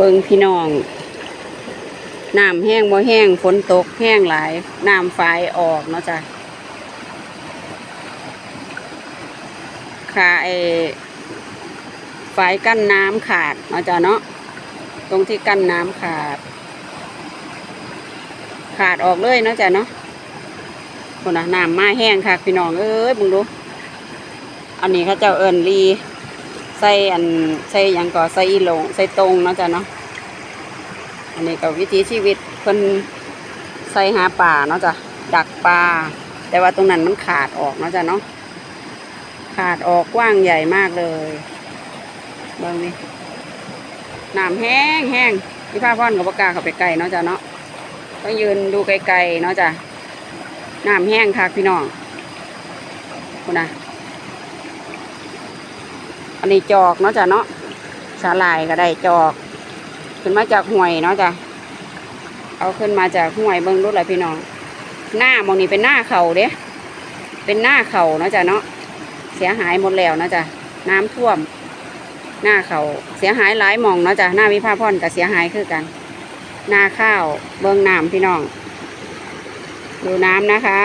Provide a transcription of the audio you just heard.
เบิงพี่น้อง น้ำแห้งบ่แห้งฝนตกแห้งหลาย น้ำฝายออกเนาะจ้ะขาไอฝายกั้นน้ำขาดเนาะจ้ะเนาะ ตรงที่กั้นน้ำขาด ขาดออกเลยเนาะจ้ะเนาะคนน่ะน้ำมาแห้งค่ะพี่น้องเอ้ยมึงดู อันนี้เขาเจ้าเอิญรี ใส่อันใส่ยังก่อใส่อีหลงใส่ตรงเนาะจ้ะเนาะอันนี้ก็วิถีชีวิตเพิ่นใส่หาป่าเนาะจ้ะดักปลาแต่ว่าตรงนั้นมันขาดออกเนาะจ้ะเนาะขาดออกกว้างใหญ่มากเลยเบิ่งนี่น้ำแห้งแห้งพี่พ้าพ่อนกับปากล้าเข้าไปไกลเนาะจ้ะเนาะต้องยืนดูไกลๆเนาะจ้ะน้ำแห้งค่ะพี่น้องคุณนะ อันนี้จอกเนาะจ้ะเนาะสาลายก็ได้จอก ขึ้นมาจากห้วยเนาะจ้ะเอาขึ้นมาจากห้วยเบิ้งรถอะไรพี่น้อง หน้ามองนี่เป็นหน้าเขาเด้เป็นหน้าเขาเนาะจ้ะเนาะเสียหายหมดแล้วเนาะจ้ะน้ำท่วม หน้าเขาเสียหายหลายมองเนาะจ้ะหน้าวิภาพรก็เสียหายคือกัน หน้าข้าวเบิ้งน้ำพี่น้องดูน้ำนะคะ